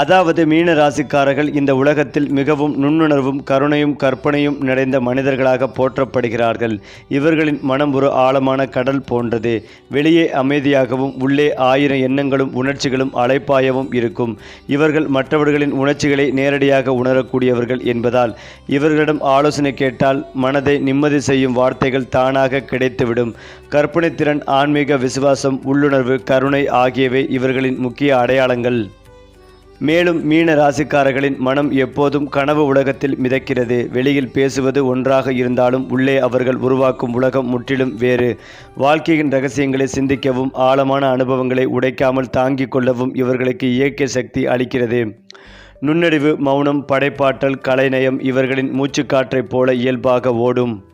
அதாவது மீன ராசிக்காரர்கள் இந்த உலகத்தில் மிகவும் நுண்ணுணர்வும் கருணையும் கற்பனையும் நிறைந்த மனிதர்களாக போற்றப்படுகிறார்கள். இவர்களின் மனம் ஒரு ஆழமான கடல் போன்றது. வெளியே அமைதியாகவும் உள்ளே ஆயிரம் எண்ணங்களும் உணர்ச்சிகளும் அலைப்பாயவும் இருக்கும். இவர்கள் மற்றவர்களின் உணர்ச்சிகளை நேரடியாக உணரக்கூடியவர்கள் என்பதால் இவர்களிடம் ஆலோசனை கேட்டால் மனதை நிம்மதி செய்யும் வார்த்தைகள் தானாக கிடைத்துவிடும். கற்பனை திறன் ஆன்மீக விசுவாசம் உள்ளுணர்வு கருணை ஆகியவை இவர்களின் முக்கிய அடையாளங்கள். மேலும் மீன ராசிக்காரர்களின் மனம் எப்போதும் கனவு உலகத்தில் மிதக்கிறது. வெளியில் பேசுவது ஒன்றாக இருந்தாலும் உள்ளே அவர்கள் உருவாக்கும் உலகம் முற்றிலும் வேறு. வாழ்க்கையின் ரகசியங்களை சிந்திக்கவும் ஆழமான அனுபவங்களை உடைக்காமல் தாங்கிக் கொள்ளவும் இவர்களுக்கு இயற்கை சக்தி அளிக்கிறது. நுண்ணறிவு மௌனம் படைப்பாற்றல் கலைநயம் இவர்களின் மூச்சுக்காற்றைப் போல இயல்பாக ஓடும்.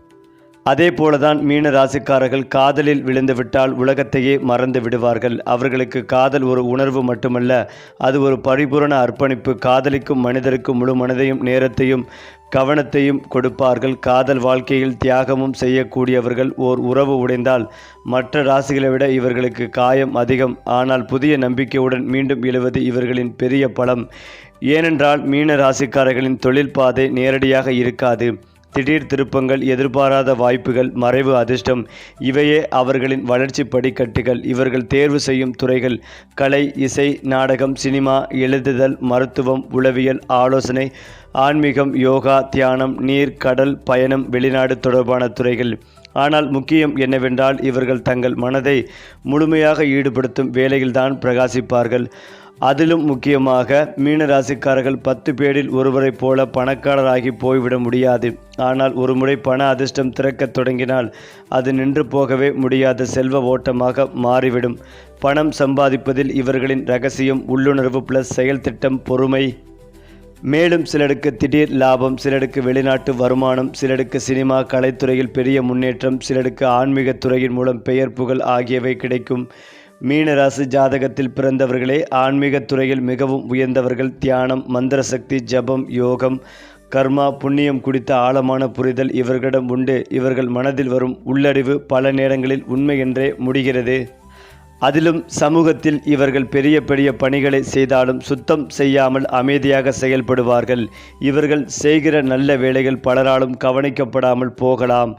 அதே போலதான் மீன ராசிக்காரர்கள் காதலில் விழுந்துவிட்டால் உலகத்தையே மறந்து விடுவார்கள். அவர்களுக்கு காதல் ஒரு உணர்வு மட்டுமல்ல அது ஒரு பரிபூரண அர்ப்பணிப்பு. காதலிக்கும் மனிதருக்கு முழு மனதையும் நேரத்தையும் கவனத்தையும் கொடுப்பார்கள். காதல் வாழ்க்கையில் தியாகமும் செய்யக்கூடியவர்கள் ஓர் உறவு உடைந்தால் மற்ற ராசிகளை விட இவர்களுக்கு காயம் அதிகம். ஆனால் புதிய நம்பிக்கையுடன் மீண்டும் எழுவது இவர்களின் பெரிய பலம். ஏனென்றால் மீன ராசிக்காரர்களின் தொழில் பாதை நேரடியாக இருக்காது. திடீர் திருப்பங்கள் எதிர்பாராத வாய்ப்புகள் மறைவு அதிர்ஷ்டம் இவையே அவர்களின் வளர்ச்சி படிக்கட்டுகள். இவர்கள் தேர்வு செய்யும் துறைகள் கலை இசை நாடகம் சினிமா எழுதுதல் மருத்துவம் உளவியல் ஆலோசனை ஆன்மீகம் யோகா தியானம் நீர் கடல் பயணம் வெளிநாடு தொடர்பான துறைகள். ஆனால் முக்கியம் என்னவென்றால் இவர்கள் தங்கள் மனதை முழுமையாக ஈடுபடுத்தும் வேலையில்தான் பிரகாசிப்பார்கள். அதிலும் முக்கியமாக மீனராசிக்காரர்கள் பத்து பேரில் ஒருவரைப் போல பணக்காரராகி போய்விட முடியாது. ஆனால் ஒருமுறை பண அதிர்ஷ்டம் திறக்கத் தொடங்கினால் அது நின்று போகவே முடியாத செல்வ ஓட்டமாக மாறிவிடும். பணம் சம்பாதிப்பதில் இவர்களின் ரகசியம் உள்ளுணர்வு பிளஸ் செயல் திட்டம் பொறுமை. மேலும் சிலருக்கு திடீர் லாபம் சிலருக்கு வெளிநாட்டு வருமானம் சிலருக்கு சினிமா கலைத்துறையில் பெரிய முன்னேற்றம் சிலருக்கு ஆன்மீகத் துறையின் மூலம் பெயர் புகழ் ஆகியவை கிடைக்கும். மீனராசி ஜாதகத்தில் பிறந்தவர்களே ஆன்மீகத் துறையில் மிகவும் உயர்ந்தவர்கள். தியானம் மந்திர சக்தி ஜபம் யோகம் கர்மா புண்ணியம் குறித்த ஆழமான புரிதல் இவர்களிடம் உண்டு. இவர்கள் மனதில் வரும் உள்ளறிவு பல நேரங்களில் உண்மை என்றே முடிகிறது. அதிலும் சமூகத்தில் இவர்கள் பெரிய பெரிய பணிகளை செய்தாலும் சுத்தம் செய்யாமல் அமைதியாக செயல்படுவார்கள். இவர்கள் செய்கிற நல்ல வேலைகள் பலராலும் கவனிக்கப்படாமல் போகலாம்.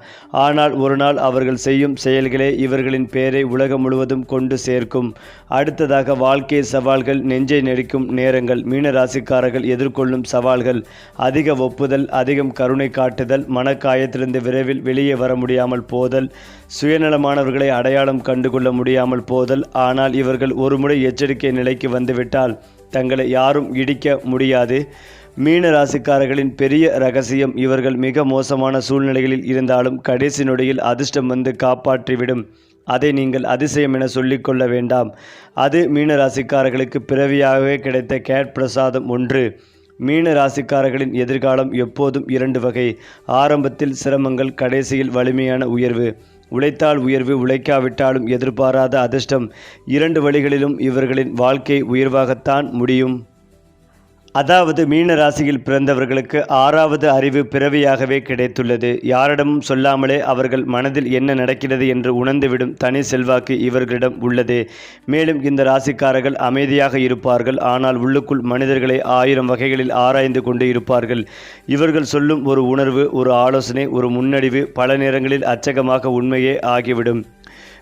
ஆனால் ஒரு நாள் அவர்கள் செய்யும் செயல்களே இவர்களின் பெயரை உலகம் முழுவதும் கொண்டு சேர்க்கும். அடுத்ததாக வாழ்க்கை சவால்கள் நெஞ்சை நெடிக்கும் நேரங்கள் மீனராசிக்காரர்கள் எதிர்கொள்ளும் சவால்கள் அதிக ஒப்புதல் அதிகம் கருணை காட்டுதல் மனக்காயத்திலிருந்து விரைவில் வெளியே வர முடியாமல் போதல் சுயநலமானவர்களை அடையாளம் கண்டுகொள்ள முடியாமல் போதல். ஆனால் இவர்கள் ஒருமுறை எச்சரிக்கை நிலைக்கு வந்துவிட்டால் தங்களை யாரும் இடிக்க முடியாது. மீன ராசிக்காரர்களின் பெரிய ரகசியம் இவர்கள் மிக மோசமான சூழ்நிலைகளில் இருந்தாலும் கடைசி நொடியில் அதிர்ஷ்டம் வந்து காப்பாற்றிவிடும். அதை நீங்கள் அதிசயம் என சொல்லிக்கொள்ள வேண்டாம். அது மீன ராசிக்காரர்களுக்கு பிறவியாகவே கிடைத்த கேட் பிரசாதம் ஒன்று. மீன ராசிக்காரர்களின் எதிர்காலம் எப்போதும் இரண்டு வகை. ஆரம்பத்தில் சிரமங்கள் கடைசியில் வலிமையான உயர்வு. உழைத்தால் உயர்வு உழைக்காவிட்டாலும் எதிர்பாராத அதிர்ஷ்டம். இரண்டு வழிகளிலும் இவர்களின் வாழ்க்கை உயர்வாகத்தான் முடியும். அதாவது மீன ராசியில் பிறந்தவர்களுக்கு ஆறாவது அறிவு பிறவியாகவே கிடைத்துள்ளது. யாரிடமும் சொல்லாமலே அவர்கள் மனதில் என்ன நடக்கிறது என்று உணர்ந்துவிடும் தனி செல்வாக்கு இவர்களிடம் உள்ளது. மேலும் இந்த ராசிக்காரர்கள் அமைதியாக இருப்பார்கள். ஆனால் உள்ளுக்குள் மனிதர்களை ஆயிரம் வகைகளில் ஆராய்ந்து கொண்டு இருப்பார்கள். இவர்கள் சொல்லும் ஒரு உணர்வு ஒரு ஆலோசனை ஒரு முன்னடிவு பல நேரங்களில் அச்சகமாக உண்மையே ஆகிவிடும்.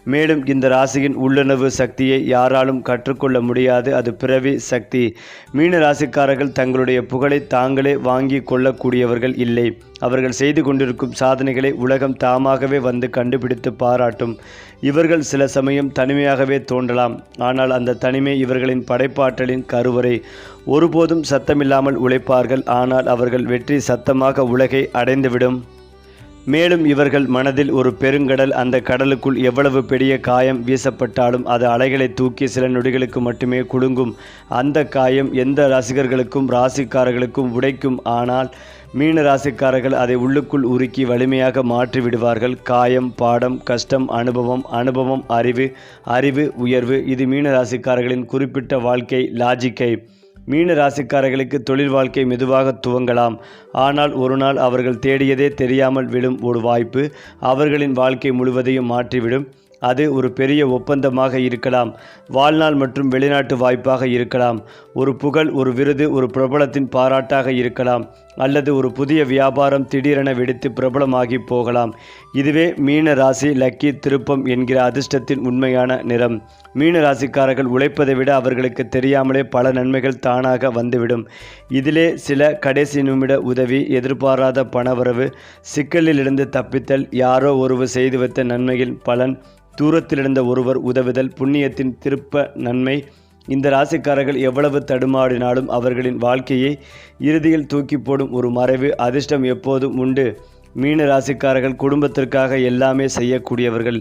மேலும் இந்த ராசியின் உள்ளுணர்வு சக்தியை யாராலும் கற்றுக்கொள்ள முடியாது. அது பிறவி சக்தி. மீன ராசிக்காரர்கள் தங்களுடைய புகழை தாங்களே வாங்கி கொள்ளக்கூடியவர்கள் இல்லை. அவர்கள் செய்து கொண்டிருக்கும் சாதனைகளை உலகம் தாமாகவே வந்து கண்டுபிடித்து பாராட்டும். இவர்கள் சில சமயம் தனிமையாகவே தோன்றலாம். ஆனால் அந்த தனிமை இவர்களின் படைப்பாற்றலின் கருவறை. ஒருபோதும் சத்தமில்லாமல் உழைப்பார்கள். ஆனால் அவர்கள் வெற்றி சத்தமாக உலகை அடைந்துவிடும். மேலும் இவர்கள் மனதில் ஒரு பெருங்கடல் அந்த கடலுக்குள் எவ்வளவு பெரிய காயம் வீசப்பட்டாலும் அது அலைகளை தூக்கி சில நொடிகளுக்கு மட்டுமே குலுங்கும். அந்த காயம் எந்த ரசிகர்களுக்கும் ராசிக்காரர்களுக்கும் உடைக்கும். ஆனால் மீன ராசிக்காரர்கள் அதை உள்ளுக்குள் உருக்கி வலிமையாக மாற்றி விடுவார்கள். காயம் பாடம் கஷ்டம் அனுபவம் அனுபவம் அறிவு அறிவு உயர்வு. இது மீன ராசிக்காரர்களின் குறிப்பிட்ட வாழ்க்கை லாஜிக்கை மீன ராசிக்காரர்களுக்கு தொழில் வாழ்க்கை மெதுவாக துவங்கலாம். ஆனால் ஒரு நாள் அவர்கள் தேடியதே தெரியாமல் விடும் ஒரு வாய்ப்பு அவர்களின் வாழ்க்கை முழுவதையும் மாற்றிவிடும். அது ஒரு பெரிய ஒப்பந்தமாக இருக்கலாம். வாழ்நாள் மற்றும் வெளிநாட்டு வாய்ப்பாக இருக்கலாம். ஒரு புகழ் ஒரு விருது ஒரு பிரபலத்தின் பாராட்டாக இருக்கலாம். அல்லது ஒரு புதிய வியாபாரம் திடீரென வெடித்து பிரபலமாகி போகலாம். இதுவே மீன ராசி லக்கி திருப்பம் என்கிற அதிர்ஷ்டத்தின் உண்மையான நிறம். மீன ராசிக்காரர்கள் உழைப்பதை விட அவர்களுக்கு தெரியாமலே பல நன்மைகள் தானாக வந்துவிடும். இதிலே சில கடைசி நிமிட உதவி எதிர்பாராத பணவரவு சிக்கலிலிருந்து தப்பித்தல் யாரோ ஒருவர் செய்து வைத்த நன்மையின் பலன் தூரத்திலிருந்த ஒருவர் உதவுதல் புண்ணியத்தின் திருப்ப நன்மை இந்த ராசிக்காரர்கள் எவ்வளவு தடுமாடினாலும் அவர்களின் வாழ்க்கையை இறுதியில் தூக்கி போடும் ஒரு மறைவு அதிர்ஷ்டம் எப்போதும் உண்டு. மீன ராசிக்காரர்கள் குடும்பத்திற்காக எல்லாமே செய்யக்கூடியவர்கள்.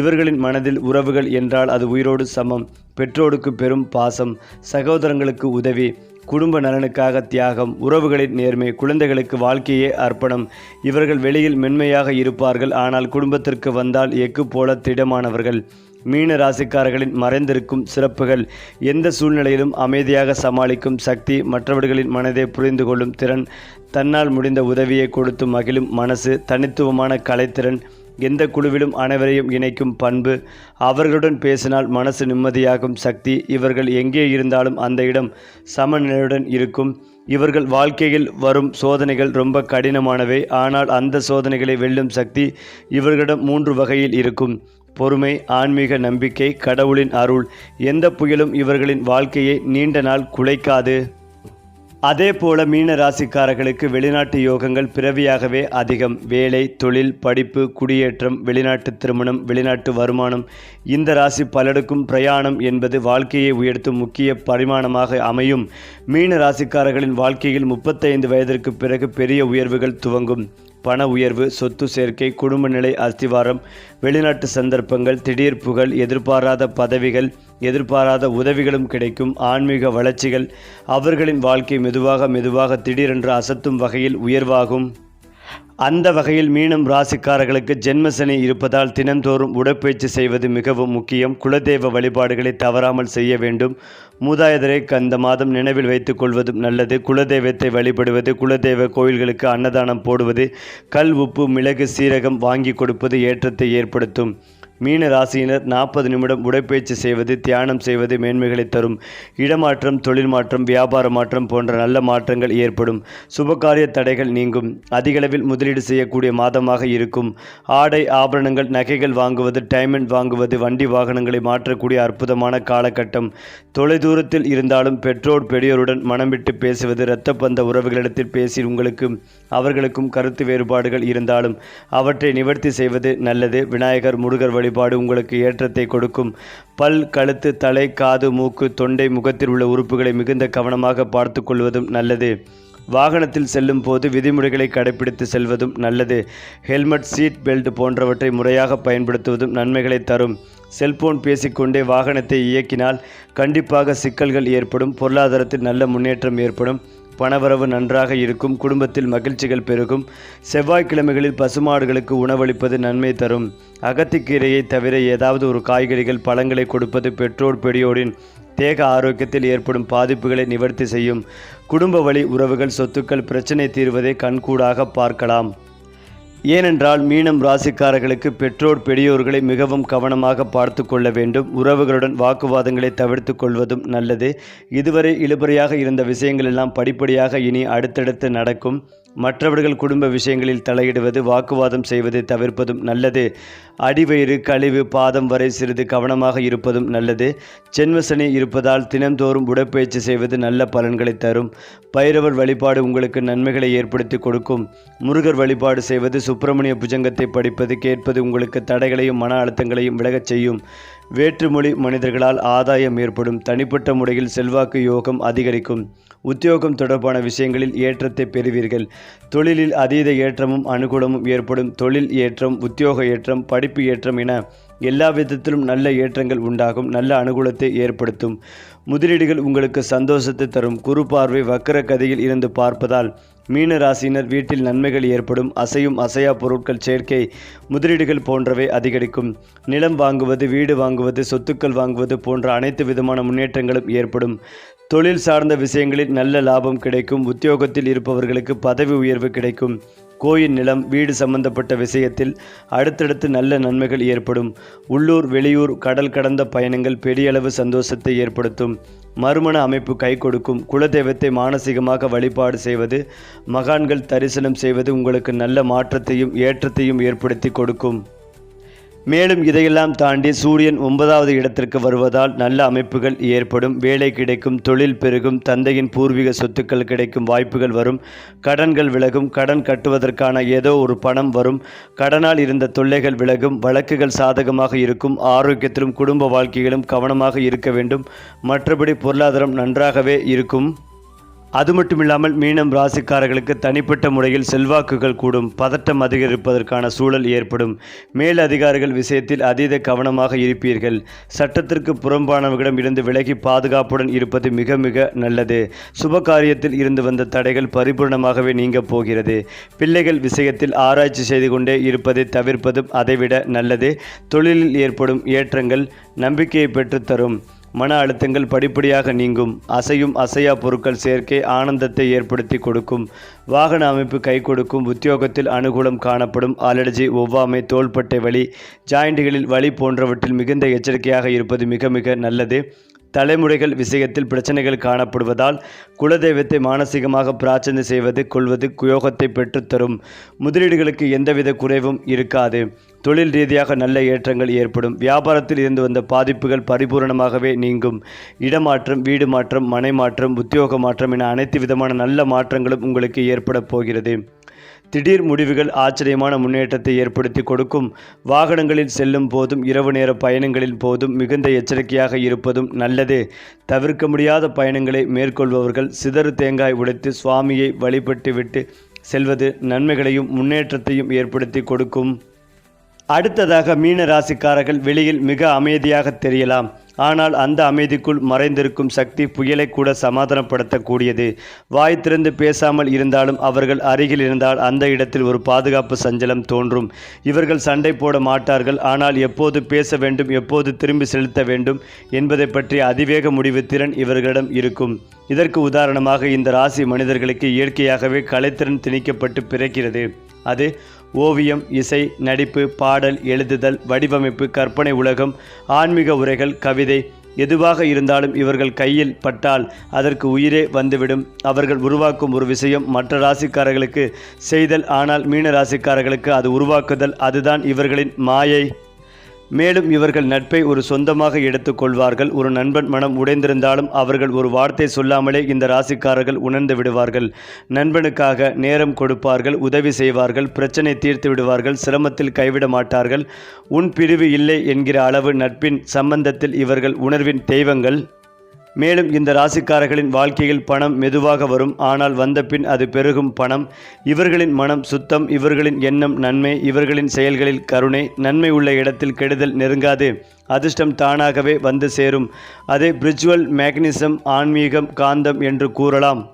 இவர்களின் மனதில் உறவுகள் என்றால் அது உயிரோடு சமம் பெற்றோருக்கு பெரும் பாசம் சகோதரங்களுக்கு உதவி குடும்ப நலனுக்காக தியாகம் உறவுகளின் நேர்மை குழந்தைகளுக்கு வாழ்க்கையே அர்ப்பணம். இவர்கள் வெளியில் மென்மையாக இருப்பார்கள் ஆனால் குடும்பத்திற்கு வந்தால் எக்கு போல திடமானவர்கள். மீன ராசிக்காரர்களின் மறைந்திருக்கும் சிறப்புகள் எந்த சூழ்நிலையிலும் அமைதியாக சமாளிக்கும் சக்தி மற்றவர்களின் மனதை புரிந்து கொள்ளும் திறன் தன்னால் முடிந்த உதவியை கொடுத்து மகிழும் மனசு தனித்துவமான கலைத்திறன் எந்த குழுவிலும் அனைவரையும் இணைக்கும் பண்பு அவர்களுடன் பேசினால் மனசு நிம்மதியாகும் சக்தி இவர்கள் எங்கே இருந்தாலும் அந்த இடம் சமநிலையுடன் இருக்கும். இவர்கள் வாழ்க்கையில் வரும் சோதனைகள் ரொம்ப கடினமானவை ஆனால் அந்த சோதனைகளை வெல்லும் சக்தி இவர்களிடம் மூன்று வகையில் இருக்கும். பொறுமை ஆன்மீக நம்பிக்கை கடவுளின் அருள் எந்த புயலும் இவர்களின் வாழ்க்கையை நீண்ட நாள் குலைக்காது. அதே போல மீன ராசிக்காரர்களுக்கு வெளிநாட்டு யோகங்கள் பிறவியாகவே அதிகம். வேலை தொழில் படிப்பு குடியேற்றம் வெளிநாட்டு திருமணம் வெளிநாட்டு வருமானம் இந்த ராசி பலருக்கும் பிரயாணம் என்பது வாழ்க்கையை உயர்த்தும் முக்கிய பரிமாணமாக அமையும். மீன ராசிக்காரர்களின் வாழ்க்கையில் முப்பத்தைந்து வயதிற்கு பிறகு பெரிய உயர்வுகள் துவங்கும். பண உயர்வு சொத்து சேர்க்கை குடும்ப நிலை அஸ்திவாரம் வெளிநாட்டு சந்தர்ப்பங்கள் திடீர் புகழ் எதிர்பாராத பதவிகள் எதிர்பாராத உதவிகளும் கிடைக்கும் ஆன்மீக வளர்ச்சிகள். அவர்களின் வாழ்க்கை மெதுவாக மெதுவாக திடீரென்று அசத்தும் வகையில் உயர்வாகும். அந்த வகையில் மீனம் ராசிக்காரர்களுக்கு ஜென்மசனி இருப்பதால் தினந்தோறும் உடற்பயிற்சி செய்வது மிகவும் முக்கியம். குலதெய்வ வழிபாடுகளை தவறாமல் செய்ய வேண்டும். மூதாதையரை அந்த மாதம் நினைவில் வைத்துக் கொள்வதும் நல்லது. குலதெய்வத்தை வழிபடுவது குலதெய்வ கோயில்களுக்கு அன்னதானம் போடுவது கல் உப்பு மிளகு சீரகம் வாங்கி கொடுப்பது ஏற்றத்தை ஏற்படுத்தும். மீன ராசியினர் நாற்பது நிமிடம் உடற்பயிற்சி செய்வது தியானம் செய்வது மேன்மைகளை தரும். இடமாற்றம் தொழில் மாற்றம் வியாபார மாற்றம் போன்ற நல்ல மாற்றங்கள் ஏற்படும். சுபகாரிய தடைகள் நீங்கும். அதிகளவில் முதலீடு செய்யக்கூடிய மாதமாக இருக்கும். ஆடை ஆபரணங்கள் நகைகள் வாங்குவது டைமண்ட் வாங்குவது வண்டி வாகனங்களை மாற்றக்கூடிய அற்புதமான காலகட்டம். தொலைதூரத்தில் இருந்தாலும் பெற்றோர் பெரியோருடன் மனம் விட்டு பேசுவது இரத்த பந்த உறவுகளிடத்தில் பேசி உங்களுக்கு அவர்களுக்கும் கருத்து வேறுபாடுகள் இருந்தாலும் அவற்றை நிவர்த்தி செய்வது நல்லது. விநாயகர் முருகர் வழி வழிபாடு உங்களுக்கு ஏற்றத்தை கொடுக்கும். பல் கழுத்து தலை காது மூக்கு தொண்டை முகத்தில் உள்ள உறுப்புகளை மிகுந்த கவனமாக பார்த்து கொள்வதும் நல்லது. வாகனத்தில் செல்லும் போது விதிமுறைகளை கடைபிடித்து செல்வதும் நல்லது. ஹெல்மெட் சீட் பெல்ட் போன்றவற்றை முறையாக பயன்படுத்துவதும் நன்மைகளை தரும். செல்போன் பேசிக்கொண்டே வாகனத்தை இயக்கினால் கண்டிப்பாக சிக்கல்கள் ஏற்படும். பொருளாதாரத்தில் நல்ல முன்னேற்றம் ஏற்படும். பணவரவு நன்றாக இருக்கும் குடும்பத்தில் மகிழ்ச்சிகள் பெருகும். செவ்வாய்க்கிழமைகளில் பசுமாடுகளுக்கு உணவளிப்பது நன்மை தரும். அகத்திக்கீரையை தவிர ஏதாவது ஒரு காய்கறிகள் பழங்களை கொடுப்பது பெற்றோர் பெரியோரின் தேக ஆரோக்கியத்தில் ஏற்படும் பாதிப்புகளை நிவர்த்தி செய்யும். குடும்ப வழி உறவுகள் சொத்துக்கள் பிரச்சனை தீர்வதை கண்கூடாக பார்க்கலாம். ஏனென்றால் மீனம் ராசிக்காரர்களுக்கு பெற்றோர் பெரியோர்களை மிகவும் கவனமாக பார்த்து கொள்ள வேண்டும். உறவுகளுடன் வாக்குவாதங்களை தவிர்த்து கொள்வதும் நல்லது. இதுவரை இழுபறையாக இருந்த விஷயங்கள் எல்லாம் படிப்படியாக இனி அடுத்தடுத்து நடக்கும். மற்றவர்கள் குடும்ப விஷயங்களில் தலையிடுவது வாக்குவாதம் செய்வது தவிர்ப்பதும் நல்லது. அடிவயிறு கழிவு பாதம் வரை சிறிது கவனமாக இருப்பதும் நல்லது. ஜென்மசனி இருப்பதால் தினந்தோறும் உடற்பயிற்சி செய்வது நல்ல பலன்களை தரும். பைரவர் வழிபாடு உங்களுக்கு நன்மைகளை ஏற்படுத்தி கொடுக்கும். முருகர் வழிபாடு செய்வது சுப்பிரமணிய புஜங்கத்தை படிப்பது கேட்பது உங்களுக்கு தடைகளையும் மன அழுத்தங்களையும் விலகச் செய்யும். வேற்றுமொழி மனிதர்களால் ஆதாயம் ஏற்படும். தனிப்பட்ட முறையில் செல்வாக்கு யோகம் அதிகரிக்கும். உத்தியோகம் தொடர்பான விஷயங்களில் ஏற்றத்தை பெறுவீர்கள். தொழிலில் அதீத ஏற்றமும் அனுகூலமும் ஏற்படும். தொழில் ஏற்றம் உத்தியோக ஏற்றம் படிப்பு ஏற்றம் என எல்லா விதத்திலும் நல்ல ஏற்றங்கள் உண்டாகும். நல்ல அனுகூலத்தை ஏற்படுத்தும். முதலீடுகள் உங்களுக்கு சந்தோஷத்தை தரும். குறு பார்வை வக்கர கதையில் இருந்து பார்ப்பதால் மீன ராசியினர் வீட்டில் நன்மைகள் ஏற்படும். அசையும் அசையா பொருட்கள் சேர்க்கை முதலீடுகள் போன்றவை அதிகரிக்கும். நிலம் வாங்குவது வீடு வாங்குவது சொத்துக்கள் வாங்குவது போன்ற அனைத்து விதமான முன்னேற்றங்களும் ஏற்படும். தொழில் சார்ந்த விஷயங்களில் நல்ல லாபம் கிடைக்கும். உத்தியோகத்தில் இருப்பவர்களுக்கு பதவி உயர்வு கிடைக்கும். கோயில் நிலம் வீடு சம்பந்தப்பட்ட விஷயத்தில் அடுத்தடுத்து நல்ல நன்மைகள் ஏற்படும். உள்ளூர் வெளியூர் கடல் கடந்த பயணங்கள் பெரிய அளவு சந்தோஷத்தை ஏற்படுத்தும். மறுமண அமைப்பு கை கொடுக்கும். குலதெய்வத்தை மானசீகமாக வழிபாடு செய்வது மகான்கள் தரிசனம் செய்வது உங்களுக்கு நல்ல மாற்றத்தையும் ஏற்றத்தையும் ஏற்படுத்தி கொடுக்கும். மேலும் இதையெல்லாம் தாண்டி சூரியன் ஒன்பதாவது இடத்திற்கு வருவதால் நல்ல அமைப்புகள் ஏற்படும். வேலை கிடைக்கும் தொழில் பெருகும் தந்தையின் பூர்வீக சொத்துக்கள் கிடைக்கும் வாய்ப்புகள் வரும். கடன்கள் விலகும் கடன் கட்டுவதற்கான ஏதோ ஒரு பணம் வரும். கடனால் இருந்த தொல்லைகள் விலகும் வழக்குகள் சாதகமாக இருக்கும் ஆரோக்கியத்திலும் குடும்ப வாழ்க்கையிலும் கவனமாக இருக்க வேண்டும். மற்றபடி பொருளாதாரம் நன்றாகவே இருக்கும். அது மட்டுமில்லாமல் மீனம் ராசிக்காரர்களுக்கு தனிப்பட்ட முறையில் செல்வாக்குகள் கூடும் பதட்டம் அதிகரிப்பதற்கான சூழல் ஏற்படும். மேல் அதிகாரிகள் விஷயத்தில் அதீத கவனமாக இருப்பீர்கள். சட்டத்திற்கு புறம்பானவர்களிடம் இருந்து விலகி பாதுகாப்புடன் இருப்பது மிக மிக நல்லது. சுப காரியத்தில் இருந்து வந்த தடைகள் பரிபூர்ணமாகவே நீங்க போகிறது. பிள்ளைகள் விஷயத்தில் ஆராய்ச்சி செய்து கொண்டே இருப்பதை தவிர்ப்பதும் அதைவிட நல்லது. தொழிலில் ஏற்படும் ஏற்றங்கள் நம்பிக்கையை பெற்றுத்தரும். மன அழுத்தங்கள் படிப்படியாக நீங்கும். அசையும் அசையா பொருட்கள் சேர்க்கை ஆனந்தத்தை ஏற்படுத்தி கொடுக்கும். வாகன அமைப்பு கை கொடுக்கும். உத்தியோகத்தில் அனுகூலம் காணப்படும். அலர்ஜி ஒவ்வாமை தோள்பட்டை வலி ஜாயிண்டுகளில் வலி போன்றவற்றில் மிகுந்த எச்சரிக்கையாக இருப்பது மிக மிக நல்லது. தலைமுறைகள் விஷயத்தில் பிரச்சனைகள் காணப்படுவதால் குலதெய்வத்தை மானசீகமாக பிரார்த்தனை செய்வது கொள்வது குயோகத்தை பெற்றுத்தரும் முதலீடுகளுக்கு எந்தவித குறைவும் இருக்காது. தொழில் ரீதியாக நல்ல ஏற்றங்கள் ஏற்படும். வியாபாரத்தில் இருந்து வந்த பாதிப்புகள் பரிபூரணமாகவே நீங்கும். இடமாற்றம் வீடு மாற்றம் மனை மாற்றம் உத்தியோக மாற்றம் என அனைத்து விதமான நல்ல மாற்றங்களும் உங்களுக்கு ஏற்பட போகிறது. திடீர் முடிவுகள் ஆச்சரியமான முன்னேற்றத்தை ஏற்படுத்தி கொடுக்கும். வாகனங்களில் செல்லும் போதும் இரவு நேர பயணங்களில் போதும் மிகுந்த எச்சரிக்கையாக இருப்பதும் நல்லது. தவிர்க்க முடியாத பயணங்களை மேற்கொள்பவர்கள் சிதறு தேங்காய் உடைத்து சுவாமியை வழிபட்டுவிட்டு செல்வது நன்மைகளையும் முன்னேற்றத்தையும் ஏற்படுத்தி கொடுக்கும். அடுத்ததாக மீன ராசிக்காரர்கள் வெளியில் மிக அமைதியாக தெரியலாம். ஆனால் அந்த அமைதிக்குள் மறைந்திருக்கும் சக்தி புயலை கூட சமாதானப்படுத்தக்கூடியது. வாய் திறந்து பேசாமல் இருந்தாலும் அவர்கள் அருகில் இருந்தால் அந்த இடத்தில் ஒரு பாதுகாப்பு சஞ்சலம் தோன்றும். இவர்கள் சண்டை போட மாட்டார்கள். ஆனால் எப்போது பேச வேண்டும் எப்போது திரும்பி செலுத்த வேண்டும் என்பதை பற்றி அதிவேக முடிவு திறன் இவர்களிடம் இருக்கும். இதற்கு உதாரணமாக இந்த ராசி மனிதர்களுக்கு இயற்கையாகவே கலைத்திறன் திணிக்கப்பட்டு பிறக்கிறது. அது ஓவியம் இசை நடிப்பு பாடல் எழுதுதல் வடிவமைப்பு கற்பனை உலகம் ஆன்மீக உரைகள் கவிதை எதுவாக இருந்தாலும் இவர்கள் கையில் பட்டால் அதற்கு உயிரே வந்துவிடும். அவர்கள் உருவாக்கும் ஒரு விஷயம் மற்ற ராசிக்காரர்களுக்கு செய்தல் ஆனால் மீன ராசிக்காரர்களுக்கு அது உருவாக்குதல். அதுதான் இவர்களின் மாயை. மேலும் இவர்கள் நட்பை ஒரு சொந்தமாக எடுத்துக்கொள்வார்கள். ஒரு நண்பன் மனம் உடைந்திருந்தாலும் அவர்கள் ஒரு வார்த்தை சொல்லாமலே இந்த ராசிக்காரர்கள் உணர்ந்து விடுவார்கள். நண்பனுக்காக நேரம் கொடுப்பார்கள் உதவி செய்வார்கள் பிரச்சனை தீர்த்து விடுவார்கள் சிரமத்தில் கைவிட மாட்டார்கள். உன் பிரிவு இல்லை என்கிற அளவு நட்பின் சம்பந்தத்தில் இவர்கள் உணர்வின் தெய்வங்கள். மேலும் இந்த ராசிக்காரர்களின் வாழ்க்கையில் பணம் மெதுவாக வரும். ஆனால் வந்த பின் அது பெருகும் பணம். இவர்களின் மனம் சுத்தம் இவர்களின் எண்ணம் நன்மை இவர்களின் செயல்களில் கருணை நன்மை உள்ள இடத்தில் கெடுதல் நெருங்காது. அதிர்ஷ்டம் தானாகவே வந்து சேரும். அதை பிரிச்சுவல் மேக்னிசம் ஆன்மீகம் காந்தம் என்று கூறலாம்.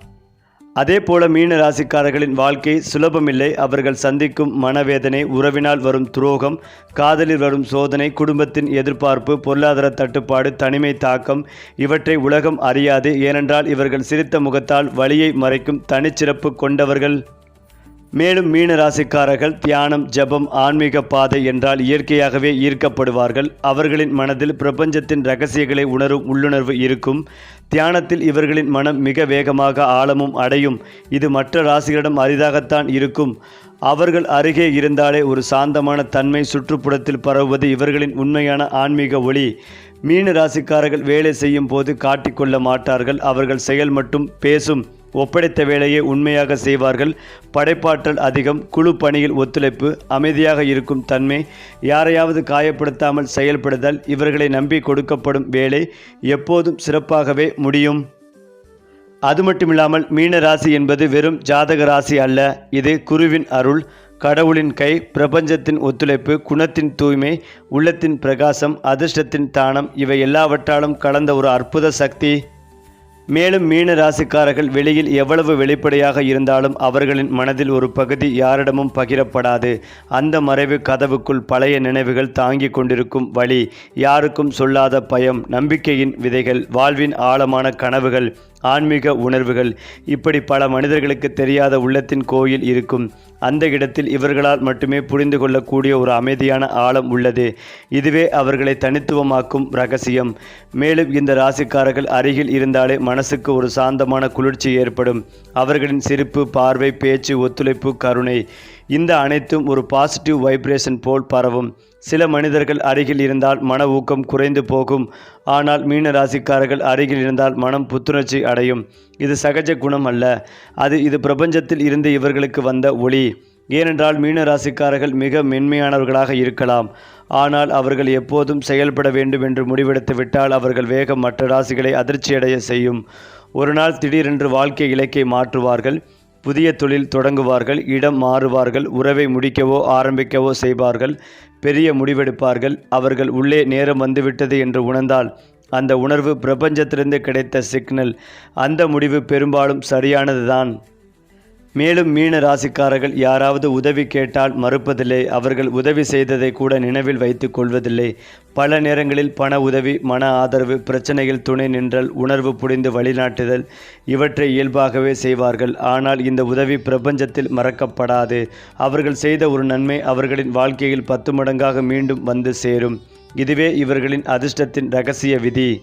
அதே போல மீன ராசிக்காரர்களின் வாழ்க்கை சுலபமில்லை. அவர்கள் சந்திக்கும் மனவேதனை உறவினால் வரும் துரோகம் காதலில் வரும் சோதனை குடும்பத்தின் எதிர்பார்ப்பு பொருளாதார தட்டுப்பாடு தனிமை தாக்கம் இவற்றை உலகம் அறியாது. ஏனென்றால் இவர்கள் சிரித்த முகத்தால் வழியை மறைக்கும் தனிச்சிறப்பு கொண்டவர்கள் மேலும் மீன ராசிக்காரர்கள் தியானம் ஜபம் ஆன்மீக பாதை என்றால் இயற்கையாகவே ஈர்க்கப்படுவார்கள். அவர்களின் மனதில் பிரபஞ்சத்தின் ரகசியங்களை உணரும் உள்ளுணர்வு இருக்கும். தியானத்தில் இவர்களின் மனம் மிக வேகமாக ஆழமும் அடையும். இது மற்ற ராசிகளிடம் அரிதாகத்தான் இருக்கும். அவர்கள் அருகே இருந்தாலே ஒரு சாந்தமான தன்மை சுற்றுப்புறத்தில் பரவுவது இவர்களின் உண்மையான ஆன்மீக ஒளி. மீன ராசிக்காரர்கள் வேலை செய்யும் போது காட்டிக்கொள்ள மாட்டார்கள். அவர்கள் செயல் மட்டும் பேசும். ஒப்படைத்த வேலையை உண்மையாக செய்வார்கள். படைப்பாற்றல் அதிகம் குழு பணியில் ஒத்துழைப்பு அமைதியாக இருக்கும் தன்மை யாரையாவது காயப்படுத்தாமல் செயல்படுதல் இவர்களை நம்பி கொடுக்கப்படும் வேலை எப்போதும் சிறப்பாகவே முடியும். அது மட்டுமில்லாமல் மீன ராசி என்பது வெறும் ஜாதக ராசி அல்ல. இது குருவின் அருள் கடவுளின் கை பிரபஞ்சத்தின் ஒத்துழைப்பு குணத்தின் தூய்மை உள்ளத்தின் பிரகாசம் அதிர்ஷ்டத்தின் தானம் இவை எல்லாவற்றாலும் கலந்த ஒரு அற்புத சக்தி. மேலும் மீன ராசிக்காரர்கள் வெளியில் எவ்வளவு வெளிப்படையாக இருந்தாலும் அவர்களின் மனதில் ஒரு பகுதி யாரிடமும் பகிரப்படாது. அந்த மறைவு கதவுக்குள் பழைய நினைவுகள் தாங்கிக் கொண்டிருக்கும் வழி. யாருக்கும் சொல்லாத பயம் நம்பிக்கையின் விதைகள் வாழ்வின் ஆழமான கனவுகள். ஆன்மீக உணர்வுகள். இப்படி பல மனிதர்களுக்கு தெரியாத உள்ளத்தின் கோயில் இருக்கும். அந்த இடத்தில் இவர்களால் மட்டுமே புரிந்து கொள்ளக்கூடிய ஒரு அமைதியான ஆழம் உள்ளது. இதுவே அவர்களை தனித்துவமாக்கும் ரகசியம். மேலும் இந்த ராசிக்காரர்கள் அருகில் இருந்தாலே மனசுக்கு ஒரு சாந்தமான குளிர்ச்சி ஏற்படும். அவர்களின் சிரிப்பு பார்வை பேச்சு ஒத்துழைப்பு கருணை. இந்த அனைத்தும் ஒரு பாசிட்டிவ் வைப்ரேஷன் போல் பரவும். சில மனிதர்கள் அருகில் இருந்தால் மன ஊக்கம் குறைந்து போகும். ஆனால் மீன ராசிக்காரர்கள் அருகில் இருந்தால் மனம் புத்துணர்ச்சி அடையும். இது சகஜ குணம் அல்ல. அது இது பிரபஞ்சத்தில் இருந்து இவர்களுக்கு வந்த ஒளி. ஏனென்றால் மீன ராசிக்காரர்கள் மிக மென்மையானவர்களாக இருக்கலாம். ஆனால் அவர்கள் எப்போதும் செயல்பட வேண்டும் என்று முடிவெடுத்து விட்டால் அவர்கள் வேகம் மற்ற ராசிகளை அதிர்ச்சியடைய செய்யும். ஒரு நாள் திடீரென்று வாழ்க்கை இலக்கை மாற்றுவார்கள். புதிய தொழில் தொடங்குவார்கள் இடம் மாறுவார்கள் உறவை முடிக்கவோ ஆரம்பிக்கவோ செய்வார்கள் பெரிய முடிவெடுப்பார்கள் அவர்கள் உள்ளே நேரம் வந்துவிட்டது என்று உணர்ந்தால் அந்த உணர்வு பிரபஞ்சத்திலிருந்து கிடைத்த சிக்னல் அந்த முடிவு பெரும்பாலும் சரியானதுதான். மேலும் மீன ராசிக்காரர்கள் யாராவது உதவி கேட்டால் மறுப்பதில்லை. அவர்கள் உதவி செய்ததை கூட நினைவில் வைத்துக் கொள்வதில்லை. பல நேரங்களில் பண உதவி மன ஆதரவு பிரச்சனையில் துணை நின்றல் உணர்வு புரிந்து வழிநாட்டுதல் இவற்றை இயல்பாகவே செய்வார்கள். ஆனால் இந்த உதவி பிரபஞ்சத்தில் மறக்கப்படாது. அவர்கள் செய்த ஒரு நன்மை அவர்களின் வாழ்க்கையில் பத்து மடங்காக மீண்டும் வந்து சேரும். இதுவே இவர்களின் அதிர்ஷ்டத்தின் ரகசிய விதி.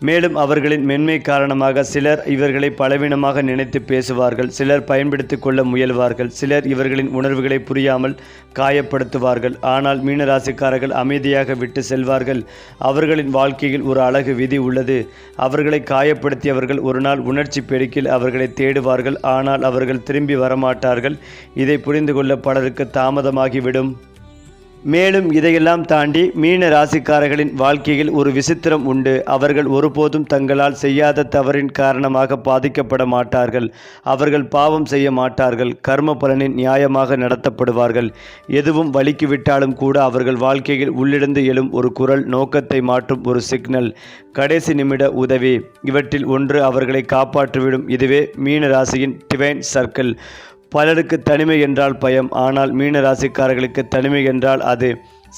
மேலும் அவர்களின் மென்மை காரணமாக சிலர் இவர்களை பலவீனமாக நினைத்து பேசுவார்கள். சிலர் பயன்படுத்தி கொள்ள முயல்வார்கள். சிலர் இவர்களின் உணர்வுகளை புரியாமல் காயப்படுத்துவார்கள். ஆனால் மீனராசிக்காரர்கள் அமைதியாக விட்டு செல்வார்கள். அவர்களின் வாழ்க்கையில் ஒரு அழகு விதி உள்ளது. அவர்களை காயப்படுத்தியவர்கள் ஒரு நாள் உணர்ச்சி பெருக்கில் அவர்களை தேடுவார்கள். ஆனால் அவர்கள் திரும்பி வரமாட்டார்கள். இதை புரிந்து கொள்ள பலருக்கு தாமதமாகிவிடும். மேலும் இதையெல்லாம் தாண்டி மீன ராசிக்காரர்களின் வாழ்க்கையில் ஒரு விசித்திரம் உண்டு. அவர்கள் ஒருபோதும் தங்களால் செய்யாத தவறின் காரணமாக பாதிக்கப்பட மாட்டார்கள். அவர்கள் பாவம் செய்ய மாட்டார்கள். கர்ம பலனின் நியாயமாக நடத்தப்படுவார்கள். எதுவும் வலிக்குவிட்டாலும் கூட அவர்கள் வாழ்க்கையில் உள்ளிருந்து எழும் ஒரு குரல் நோக்கத்தை மாற்றும் ஒரு சிக்னல் கடைசி நிமிட உதவி. இவற்றில் ஒன்று அவர்களை காப்பாற்றிவிடும். இதுவே மீன ராசியின் டிவைன் சர்க்கிள். பலருக்கு தனிமை என்றால் பயம் ஆனால் மீன ராசிக்காரர்களுக்கு தனிமை என்றால் அது.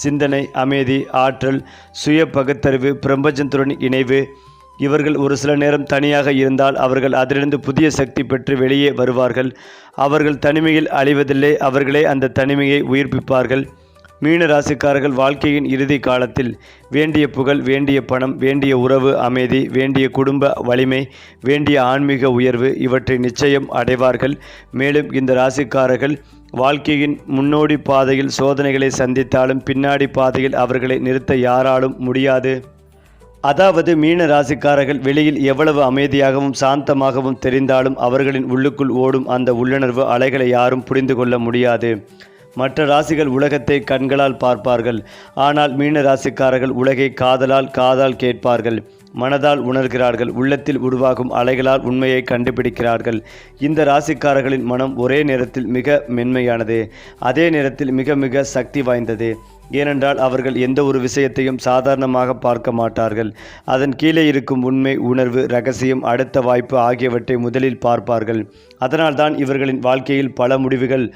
சிந்தனை அமைதி ஆற்றல் சுய பகுத்தறிவு பிரபஞ்சத்துடன் இணைவு. இவர்கள் ஒரு சில நேரம் தனியாக இருந்தால் அவர்கள் அதிலிருந்து புதிய சக்தி பெற்று வெளியே வருவார்கள். அவர்கள் தனிமையில் அழிவதில்லை அவர்களே அந்த தனிமையை உயிர்ப்பிப்பார்கள். மீன ராசிக்காரர்கள் வாழ்க்கையின் இறுதி காலத்தில் வேண்டிய புகழ் வேண்டிய பணம் வேண்டிய உறவு அமைதி வேண்டிய குடும்ப வலிமை வேண்டிய ஆன்மீக உயர்வு இவற்றை நிச்சயம் அடைவார்கள். மேலும் இந்த ராசிக்காரர்கள் வாழ்க்கையின் முன்னோடி பாதையில் சோதனைகளை சந்தித்தாலும் பின்னாடி பாதையில் அவர்களை நிறுத்த யாராலும் முடியாது. அதாவது மீன ராசிக்காரர்கள் வெளியில் எவ்வளவு அமைதியாகவும் சாந்தமாகவும் தெரிந்தாலும் அவர்களின் உள்ளுக்குள் ஓடும் அந்த உள்ளுணர்வு அலைகளை யாரும் புரிந்து கொள்ள முடியாது. மற்ற ராசிகள் உலகத்தை கண்களால் பார்ப்பார்கள். ஆனால் மீன ராசிக்காரர்கள் உலகை காதலால் காதால் கேட்பார்கள். மனதால் உணர்கிறார்கள். உள்ளத்தில் உருவாகும் அலைகளால் உண்மையை கண்டுபிடிக்கிறார்கள். இந்த ராசிக்காரர்களின் மனம் ஒரே நேரத்தில் மிக மென்மையானது. அதே நேரத்தில் மிக மிக சக்தி வாய்ந்தது. ஏனென்றால் அவர்கள் எந்த ஒரு விஷயத்தையும் சாதாரணமாக பார்க்க மாட்டார்கள். அதன் கீழே இருக்கும் உண்மை உணர்வு ரகசியம் அடுத்த வாய்ப்பு ஆகியவற்றை முதலில் பார்ப்பார்கள். அதனால்தான் இவர்களின் வாழ்க்கையில் பல முடிவுகள்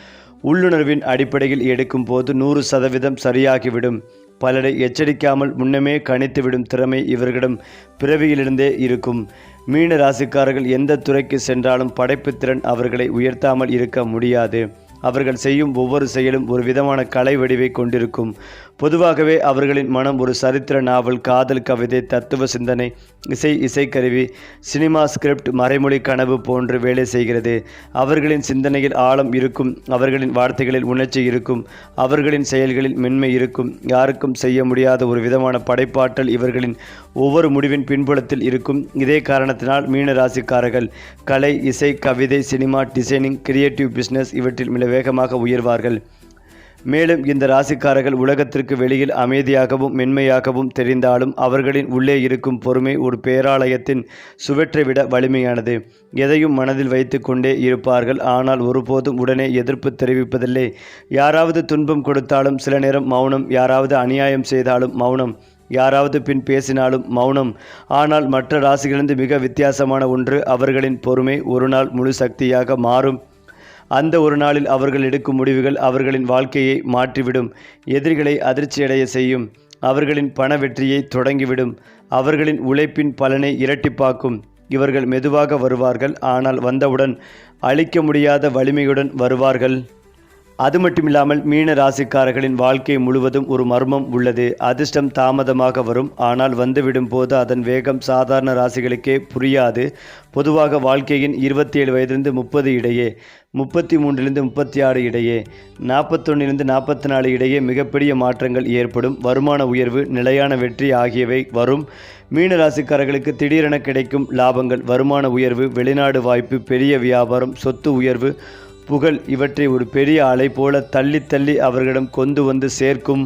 உள்ளுணர்வின் அடிப்படையில் எடுக்கும் போது நூறு சதவீதம் சரியாகிவிடும். பலரை எச்சரிக்காமல் முன்னமே கணித்துவிடும் திறமை இவர்களிடம் பிறவியிலிருந்தே இருக்கும். மீன ராசிக்காரர்கள் எந்த துறைக்கு சென்றாலும் படைப்புத்திறன் அவர்களை உயர்த்தாமல் இருக்க முடியாது. அவர்கள் செய்யும் ஒவ்வொரு செயலும் ஒரு விதமான கலை வடிவை கொண்டிருக்கும். பொதுவாகவே அவர்களின் மனம் ஒரு சரித்திர நாவல் காதல் கவிதை தத்துவ சிந்தனை இசை இசைக்கருவி சினிமா ஸ்கிரிப்ட் மறைமொழி கனவு போன்று வேலை செய்கிறது. அவர்களின் சிந்தனையில் ஆழம் இருக்கும் அவர்களின் வார்த்தைகளில் உணர்ச்சி இருக்கும் அவர்களின் செயல்களில் மென்மை இருக்கும் யாருக்கும் செய்ய முடியாத ஒரு விதமான படைப்பாற்றல் இவர்களின் ஒவ்வொரு முடிவின் பின்புலத்தில் இருக்கும். இதே காரணத்தினால் மீன ராசிக்காரர்கள் கலை இசை கவிதை சினிமா டிசைனிங் கிரியேட்டிவ் பிஸ்னஸ் இவற்றில் மிக வேகமாக உயர்வார்கள். மேலும் இந்த ராசிக்காரர்கள் உலகத்திற்கு வெளியில் அமைதியாகவும் மென்மையாகவும் தெரிந்தாலும் அவர்களின் உள்ளே இருக்கும் பொறுமை ஒரு பேராலயத்தின் சுவற்றை விட வலிமையானது. எதையும் மனதில் வைத்து கொண்டே இருப்பார்கள். ஆனால் ஒருபோதும் உடனே எதிர்ப்பு தெரிவிப்பதில்லை. யாராவது துன்பம் கொடுத்தாலும் சில நேரம் மௌனம் யாராவது அநியாயம் செய்தாலும் மௌனம் யாராவது பின் பேசினாலும் மௌனம். ஆனால் மற்ற ராசிகளிலிருந்து மிக வித்தியாசமான ஒன்று அவர்களின் பொறுமை ஒரு நாள் முழு சக்தியாக மாறும். அந்த ஒரு நாளில் அவர்கள் எடுக்கும் முடிவுகள் அவர்களின் வாழ்க்கையை மாற்றிவிடும். எதிரிகளை அதிர்ச்சியடைய செய்யும். அவர்களின் பண வெற்றியை தொடங்கிவிடும். அவர்களின் உழைப்பின் பலனை இரட்டிப்பாக்கும். இவர்கள் மெதுவாக வருவார்கள். ஆனால் வந்தவுடன் அழிக்க முடியாத வலிமையுடன் வருவார்கள். அது மட்டும் இல்லாமல் மீன ராசிக்காரர்களின் வாழ்க்கை முழுவதும் ஒரு மர்மம் உள்ளது. அதிர்ஷ்டம் தாமதமாக வரும். ஆனால் வந்துவிடும் போது அதன் வேகம் சாதாரண ராசிகளுக்கே புரியாது. பொதுவாக வாழ்க்கையின் இருபத்தி ஏழு வயதிலிருந்து முப்பது இடையே முப்பத்தி மூன்றிலிருந்து முப்பத்தி ஆறு இடையே நாற்பத்தொன்னிலிருந்து நாற்பத்தி நாலு இடையே மிகப்பெரிய மாற்றங்கள் ஏற்படும். வருமான உயர்வு நிலையான வெற்றி ஆகியவை வரும். மீன ராசிக்காரர்களுக்கு திடீரென கிடைக்கும் லாபங்கள் வருமான உயர்வு வெளிநாடு வாய்ப்பு பெரிய வியாபாரம் சொத்து உயர்வு புகழ் இவற்றை ஒரு பெரிய ஆலை போல தள்ளி தள்ளி அவர்களிடம் கொண்டு வந்து சேர்க்கும்.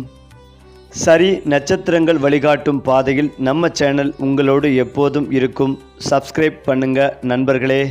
சரி நட்சத்திரங்கள் வழிகாட்டும் பாதையில் நம்ம சேனல் உங்களோடு எப்போதும் இருக்கும். சப்ஸ்கிரைப் பண்ணுங்க நண்பர்களே.